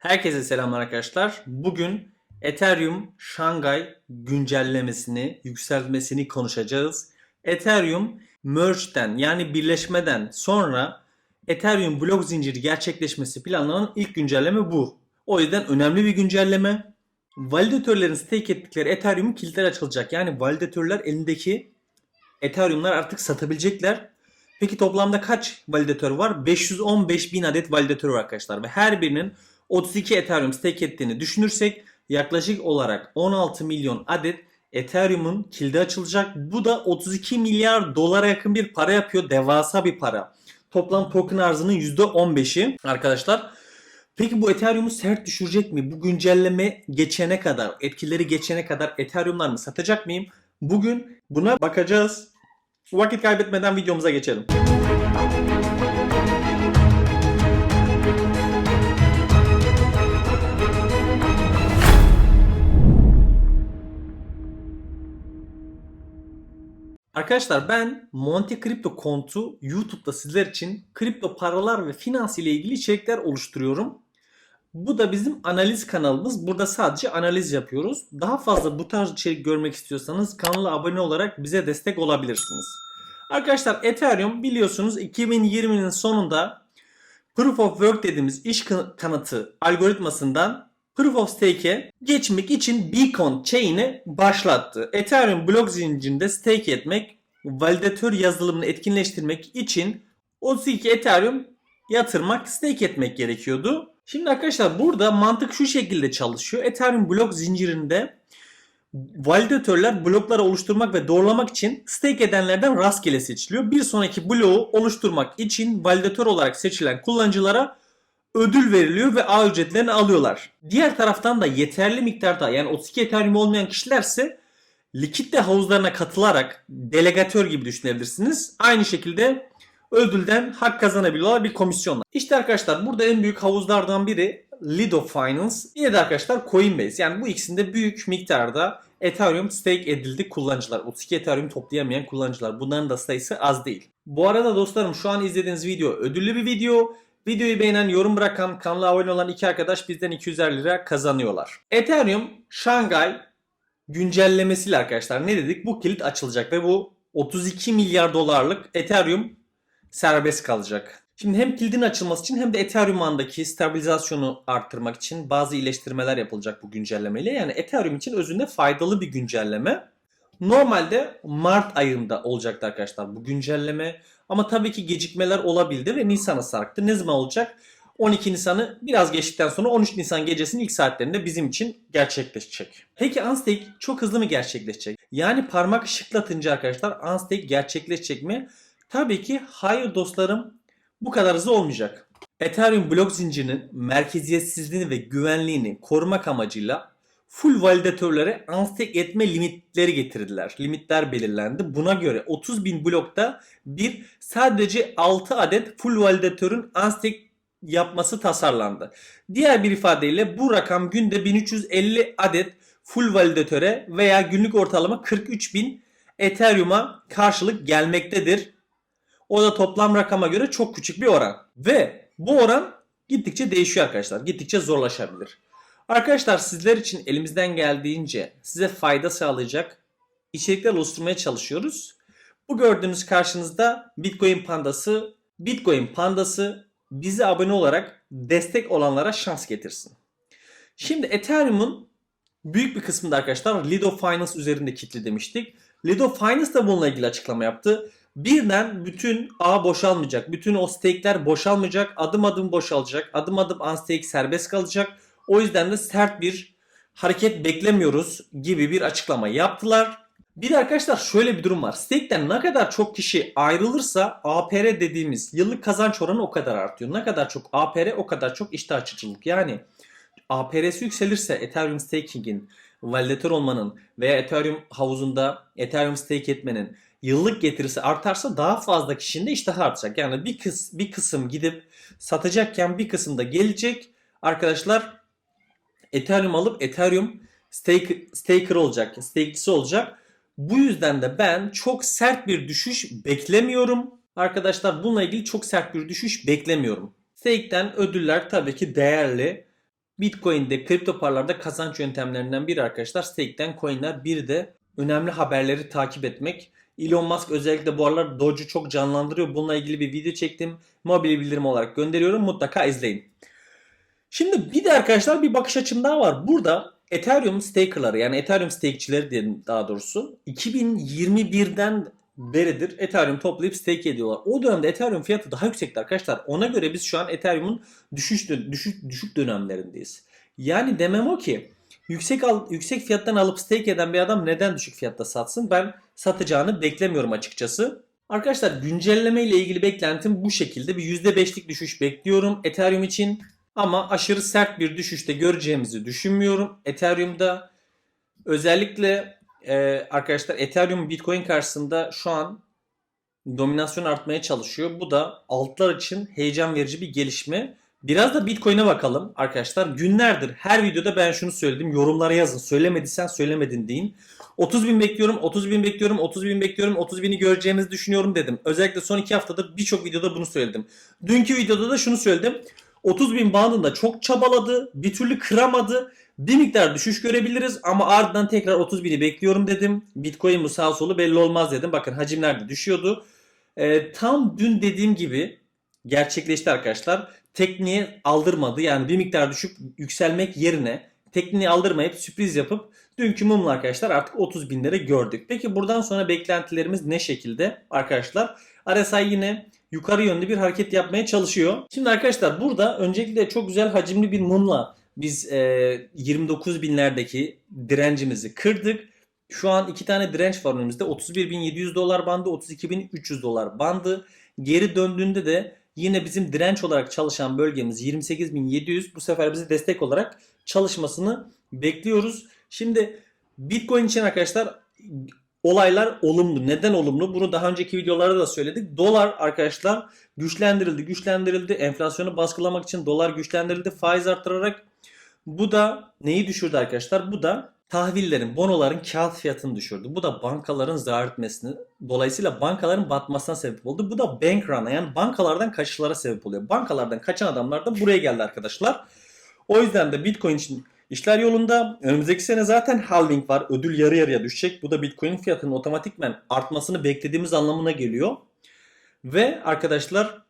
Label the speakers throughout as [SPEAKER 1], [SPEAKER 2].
[SPEAKER 1] Herkese selamlar arkadaşlar. Bugün Ethereum Şangay güncellemesini, yükseltmesini konuşacağız. Ethereum merge'den yani birleşmeden sonra Ethereum blok zinciri gerçekleşmesi planlanan ilk güncelleme bu. O yüzden önemli bir güncelleme. Validatörlerin stake ettikleri Ethereum'un kilitleri açılacak. Yani validatörler elindeki Ethereum'lar artık satabilecekler. Peki toplamda kaç validatör var? 515 bin adet validatör var arkadaşlar. Ve her birinin 32 Ethereum stake ettiğini düşünürsek yaklaşık olarak 16 milyon adet Ethereum'un kilidi açılacak. Bu da 32 milyar dolara yakın bir para yapıyor. Devasa bir para. Toplam token arzının %15'i arkadaşlar. Peki bu Ethereum'u sert düşürecek mi? Bu güncelleme geçene kadar, etkileri geçene kadar Ethereum'larımı satacak mıyım? Bugün buna bakacağız. Vakit kaybetmeden videomuza geçelim. Arkadaşlar ben Monte Crypto kontu YouTube'da sizler için kripto paralar ve finans ile ilgili içerikler oluşturuyorum. Bu da bizim analiz kanalımız. Burada sadece analiz yapıyoruz. Daha fazla bu tarz içerik görmek istiyorsanız kanala abone olarak bize destek olabilirsiniz. Arkadaşlar Ethereum biliyorsunuz 2020'nin sonunda Proof of Work dediğimiz iş kan- kanıtı algoritmasından Proof of Stake'e geçmek için Beacon chain'i başlattı. Ethereum blok zincirinde stake etmek, validatör yazılımını etkinleştirmek için 32 Ethereum yatırmak, stake etmek gerekiyordu. Şimdi arkadaşlar burada mantık şu şekilde çalışıyor. Ethereum blok zincirinde validatörler blokları oluşturmak ve doğrulamak için stake edenlerden rastgele seçiliyor. Bir sonraki bloğu oluşturmak için validatör olarak seçilen kullanıcılara ödül veriliyor ve ağ ücretlerini alıyorlar. Diğer taraftan da yeterli miktarda yani 32 Ethereum olmayan kişilerse likitte havuzlarına katılarak delegatör gibi düşünebilirsiniz. Aynı şekilde ödülden hak kazanabiliyorlar bir komisyonla. İşte arkadaşlar burada en büyük havuzlardan biri Lido Finance. Diğeri de arkadaşlar Coinbase. Yani bu ikisinde büyük miktarda Ethereum stake edildi kullanıcılar. 32 Ethereum toplayamayan kullanıcılar. Bunların da sayısı az değil. Bu arada dostlarım şu an izlediğiniz video ödüllü bir video. Videoyu beğenen, yorum bırakan, kanala abone olan iki arkadaş bizden 250 lira kazanıyorlar. Ethereum Şangay güncellemesiyle arkadaşlar ne dedik? Bu kilit açılacak ve bu 32 milyar dolarlık Ethereum serbest kalacak. Şimdi hem kilidin açılması için hem de Ethereum andaki stabilizasyonu arttırmak için bazı iyileştirmeler yapılacak bu güncellemeyle. Yani Ethereum için özünde faydalı bir güncelleme. Normalde Mart ayında olacaktı arkadaşlar bu güncelleme. Ama tabii ki gecikmeler olabildi ve Nisan'a sarktı. Ne zaman olacak? 12 Nisan'ı biraz geçtikten sonra 13 Nisan gecesinin ilk saatlerinde bizim için gerçekleşecek. Peki Unstake çok hızlı mı gerçekleşecek? Yani parmak şıklatınca arkadaşlar Unstake gerçekleşecek mi? Tabii ki hayır dostlarım bu kadar hızlı olmayacak. Ethereum blok zincirinin merkeziyetsizliğini ve güvenliğini korumak amacıyla full validatörlere unstake etme limitleri getirdiler. Limitler belirlendi. Buna göre 30 bin blokta bir sadece 6 adet full validatörün unstake yapması tasarlandı. Diğer bir ifadeyle bu rakam günde 1350 adet full validatöre veya günlük ortalama 43 bin Ethereum'a karşılık gelmektedir. O da toplam rakama göre çok küçük bir oran. Ve bu oran gittikçe değişiyor arkadaşlar. Gittikçe zorlaşabilir. Arkadaşlar sizler için elimizden geldiğince size fayda sağlayacak içerikler oluşturmaya çalışıyoruz. Bu gördüğünüz karşınızda Bitcoin Pandası, Bitcoin Pandası bize abone olarak destek olanlara şans getirsin. Şimdi Ethereum'un büyük bir kısmında arkadaşlar Lido Finance üzerinde kilitli demiştik. Lido Finance da bununla ilgili açıklama yaptı. Birden bütün ağ boşalmayacak. Bütün o stake'ler boşalmayacak. Adım adım boşalacak. Adım adım unstake serbest kalacak. O yüzden de sert bir hareket beklemiyoruz gibi bir açıklama yaptılar. Bir de arkadaşlar şöyle bir durum var. Stake'den ne kadar çok kişi ayrılırsa APR dediğimiz yıllık kazanç oranı o kadar artıyor. Ne kadar çok APR o kadar çok iştah açıcılık. Yani APR'si yükselirse Ethereum Staking'in validatör olmanın veya Ethereum havuzunda Ethereum stake etmenin yıllık getirisi artarsa daha fazla kişinin de iştahı artacak. Yani bir, kıs, bir kısım gidip satacakken bir kısım da gelecek. Arkadaşlar Ethereum alıp Ethereum stake, staker olacak, stake'çisi olacak. Bu yüzden de ben çok sert bir düşüş beklemiyorum. Arkadaşlar bununla ilgili çok sert bir düşüş beklemiyorum. Stake'den ödüller tabii ki değerli. Bitcoin'de, kripto paralarda kazanç yöntemlerinden biri arkadaşlar stake'den coin'ler. Bir de önemli haberleri takip etmek. Elon Musk özellikle bu aralar Doge'u çok canlandırıyor. Bununla ilgili bir video çektim. Mobil bildirim olarak gönderiyorum. Mutlaka izleyin. Şimdi bir de arkadaşlar bir bakış açım daha var. Burada Ethereum stakerları yani Ethereum stakeçileri diyelim daha doğrusu 2021'den beridir Ethereum toplayıp stake ediyorlar. O dönemde Ethereum fiyatı daha yüksekti arkadaşlar. Ona göre biz şu an Ethereum'un düşüş düşük düşük dönemlerindeyiz. Yani demem o ki yüksek al, yüksek fiyattan alıp stake eden bir adam neden düşük fiyatta satsın? Ben satacağını beklemiyorum açıkçası. Arkadaşlar güncelleme ile ilgili beklentim bu şekilde. Bir %5'lik düşüş bekliyorum Ethereum için. Ama aşırı sert bir düşüşte göreceğimizi düşünmüyorum. Ethereum'da özellikle e, arkadaşlar Ethereum Bitcoin karşısında şu an dominasyon artmaya çalışıyor. Bu da altlar için heyecan verici bir gelişme. Biraz da Bitcoin'e bakalım arkadaşlar. Günlerdir her videoda ben şunu söyledim. Yorumlara yazın. Söylemediysen söylemedin deyin. 30 bin bekliyorum, 30 bin bekliyorum, 30 bin bekliyorum, 30 bini göreceğimizi düşünüyorum dedim. Özellikle son 2 haftadır birçok videoda bunu söyledim. Dünkü videoda da şunu söyledim. 30 bin bandında çok çabaladı. Bir türlü kıramadı. Bir miktar düşüş görebiliriz ama ardından tekrar 30 bini bekliyorum dedim. Bitcoin bu sağ solu belli olmaz dedim. Bakın hacimler de düşüyordu. Ee, tam dün dediğim gibi gerçekleşti arkadaşlar. Tekniğe aldırmadı. Yani bir miktar düşüp yükselmek yerine tekniği aldırmayıp sürpriz yapıp dünkü mumla arkadaşlar artık 30 binlere gördük. Peki buradan sonra beklentilerimiz ne şekilde arkadaşlar? RSI yine yukarı yönlü bir hareket yapmaya çalışıyor. Şimdi arkadaşlar burada öncelikle çok güzel hacimli bir mumla biz e, 29 binlerdeki direncimizi kırdık. Şu an iki tane direnç var önümüzde. 31.700 dolar bandı, 32.300 dolar bandı. Geri döndüğünde de yine bizim direnç olarak çalışan bölgemiz 28.700 bu sefer bize destek olarak çalışmasını bekliyoruz. Şimdi Bitcoin için arkadaşlar olaylar olumlu. Neden olumlu? Bunu daha önceki videolarda da söyledik. Dolar arkadaşlar güçlendirildi, güçlendirildi. Enflasyonu baskılamak için dolar güçlendirildi. Faiz arttırarak bu da neyi düşürdü arkadaşlar? Bu da tahvillerin, bonoların kağıt fiyatını düşürdü. Bu da bankaların zarar etmesini, dolayısıyla bankaların batmasına sebep oldu. Bu da bank run'a yani bankalardan kaçışlara sebep oluyor. Bankalardan kaçan adamlar da buraya geldi arkadaşlar. O yüzden de Bitcoin için işler yolunda. Önümüzdeki sene zaten halving var. Ödül yarı yarıya düşecek. Bu da Bitcoin fiyatının otomatikmen artmasını beklediğimiz anlamına geliyor. Ve arkadaşlar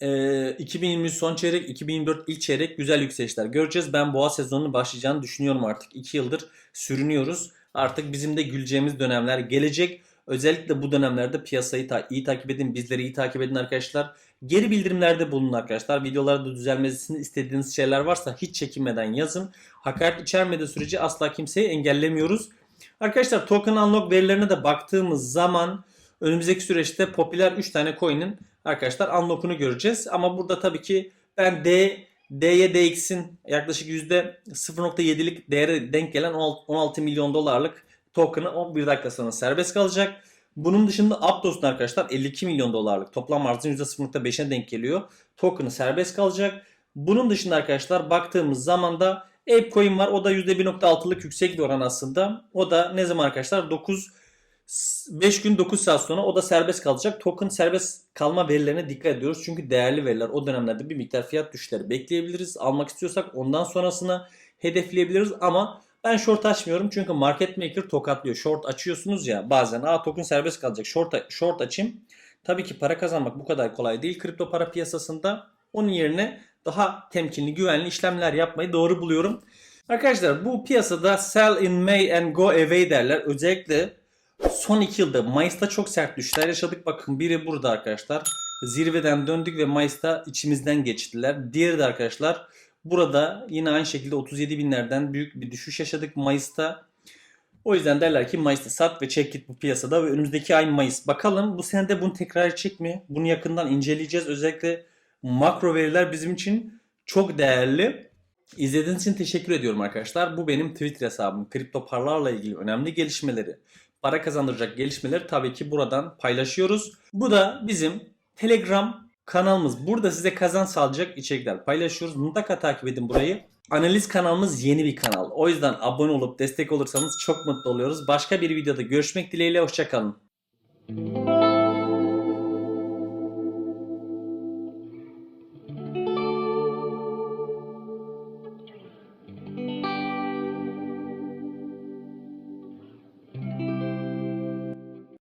[SPEAKER 1] e, 2023 son çeyrek, 2024 ilk çeyrek güzel yükselişler göreceğiz. Ben boğa sezonunun başlayacağını düşünüyorum artık. 2 yıldır sürünüyoruz. Artık bizim de güleceğimiz dönemler gelecek. Özellikle bu dönemlerde piyasayı ta- iyi takip edin, bizleri iyi takip edin arkadaşlar. Geri bildirimlerde bulunun arkadaşlar. Videolarda düzelmesini istediğiniz şeyler varsa hiç çekinmeden yazın. Hakaret içermediği sürece asla kimseyi engellemiyoruz. Arkadaşlar token unlock verilerine de baktığımız zaman önümüzdeki süreçte popüler 3 tane coin'in arkadaşlar unlock'unu göreceğiz. Ama burada tabii ki ben D D'ye DX'in yaklaşık %0.7'lik değere denk gelen 16 milyon dolarlık token'ı 11 dakika sonra serbest kalacak. Bunun dışında Aptos'un arkadaşlar 52 milyon dolarlık toplam arzın %0.5'e denk geliyor. Token'ı serbest kalacak. Bunun dışında arkadaşlar baktığımız zaman da ApeCoin var. O da %1.6'lık yüksek bir oran aslında. O da ne zaman arkadaşlar? 9 5 gün 9 saat sonra o da serbest kalacak. Token serbest kalma verilerine dikkat ediyoruz. Çünkü değerli veriler o dönemlerde bir miktar fiyat düşüşleri bekleyebiliriz. Almak istiyorsak ondan sonrasını hedefleyebiliriz ama ben short açmıyorum çünkü market maker tokatlıyor. Short açıyorsunuz ya bazen aa token serbest kalacak short, short açayım. Tabii ki para kazanmak bu kadar kolay değil kripto para piyasasında. Onun yerine daha temkinli güvenli işlemler yapmayı doğru buluyorum. Arkadaşlar bu piyasada sell in May and go away derler. Özellikle son 2 yılda Mayıs'ta çok sert düşüşler yaşadık. Bakın biri burada arkadaşlar. Zirveden döndük ve Mayıs'ta içimizden geçtiler. Diğeri de arkadaşlar burada yine aynı şekilde 37 binlerden büyük bir düşüş yaşadık Mayıs'ta. O yüzden derler ki Mayıs'ta sat ve çek git bu piyasada ve önümüzdeki ay Mayıs. Bakalım bu senede bunu tekrar edecek mi? Bunu yakından inceleyeceğiz. Özellikle makro veriler bizim için çok değerli. İzlediğiniz için teşekkür ediyorum arkadaşlar. Bu benim Twitter hesabım. Kripto paralarla ilgili önemli gelişmeleri, para kazandıracak gelişmeleri tabii ki buradan paylaşıyoruz. Bu da bizim Telegram kanalımız. Burada size kazan sağlayacak içerikler paylaşıyoruz. Mutlaka takip edin burayı. Analiz kanalımız yeni bir kanal. O yüzden abone olup destek olursanız çok mutlu oluyoruz. Başka bir videoda görüşmek dileğiyle. Hoşçakalın.